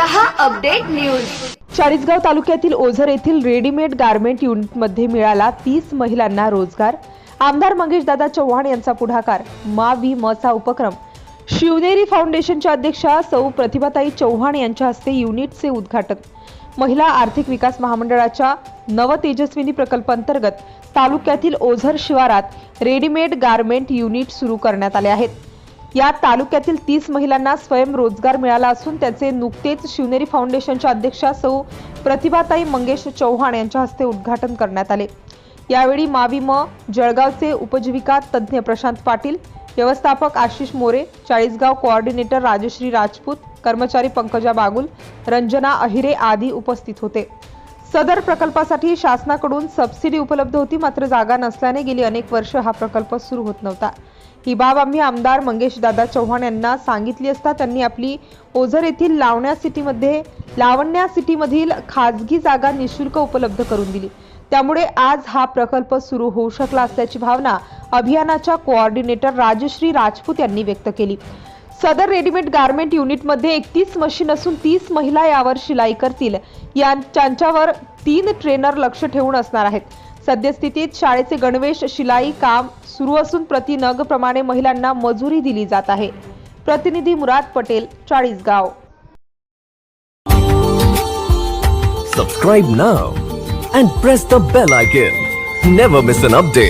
Update news. Chalisgaon तालुक्यातील ओझर येथील readymade garment युनिटमध्ये मिळाला तीस महिलांना रोजगार. आमदार मंगेशदादा चव्हाण यांचा पुढाकार. मा वी मचा उपक्रम. शिवनेरी फाउंडेशनच्या अध्यक्षा सौ प्रतिभाताई चव्हाण यांच्या हस्ते युनिटचे उद्घाटन. महिला आर्थिक विकास महामंडळाच्या नवतेजस्विनी प्रकल्पांतर्गत तालुक्यातील ओझर शिवारात रेडीमेड गारमेंट युनिट सुरू करण्यात आले आहेत. या तालुक्यातील तीस महिलांना स्वयंरोजगार मिळाला असून त्याचे नुकतेच शिवनेरी फाउंडेशनच्या अध्यक्षा सौ प्रतिभाताई मंगेश चौहान यांच्या हस्ते उद्घाटन करण्यात आले. यावेळी माविम जळगावचे उपजीविका तज्ज्ञ प्रशांत पाटील व्यवस्थापक आशिष मोरे चाळीसगाव कोऑर्डिनेटर राजश्री राजपूत कर्मचारी पंकजा बागुल रंजना अहिरे आदी उपस्थित होते. सदर प्रकल्पासाठी शासनाकडून सबसिडी उपलब्ध होती मात्र जागा नसल्याने गेली अनेक वर्ष हा प्रकल्प सुरू होत नव्हता. ही बाब आम्ही आमदार मंगेशदादा चव्हाण यांना सांगितली असता त्यांनी आपली ओझर येथील लावण्या सिटीमध्ये लावण्या सिटीमधील खाजगी जागा निशुल्क उपलब्ध करून दिली. त्यामुळे आज हा प्रकल्प सुरू होऊ शकला असल्याची भावना अभियानाच्या कोऑर्डिनेटर राजश्री राजपूत यांनी व्यक्त केली. सदर रेडीमेड गारमेंट युनिटमध्ये एकतीस मशीन असून तीस महिला यावर शिलाई करतील. यांच्यावर त्यांच्यावर तीन ट्रेनर लक्ष ठेवून असणार आहेत. सद्यस्थितीत शाळेचे गणवेश शिलाई काम सुरू असून प्रति नग प्रमाणे महिलांना मजुरी दिली जात आहे. प्रतिनिधी Murad Patel Chalisgaon. Subscribe now and press the bell icon never miss an update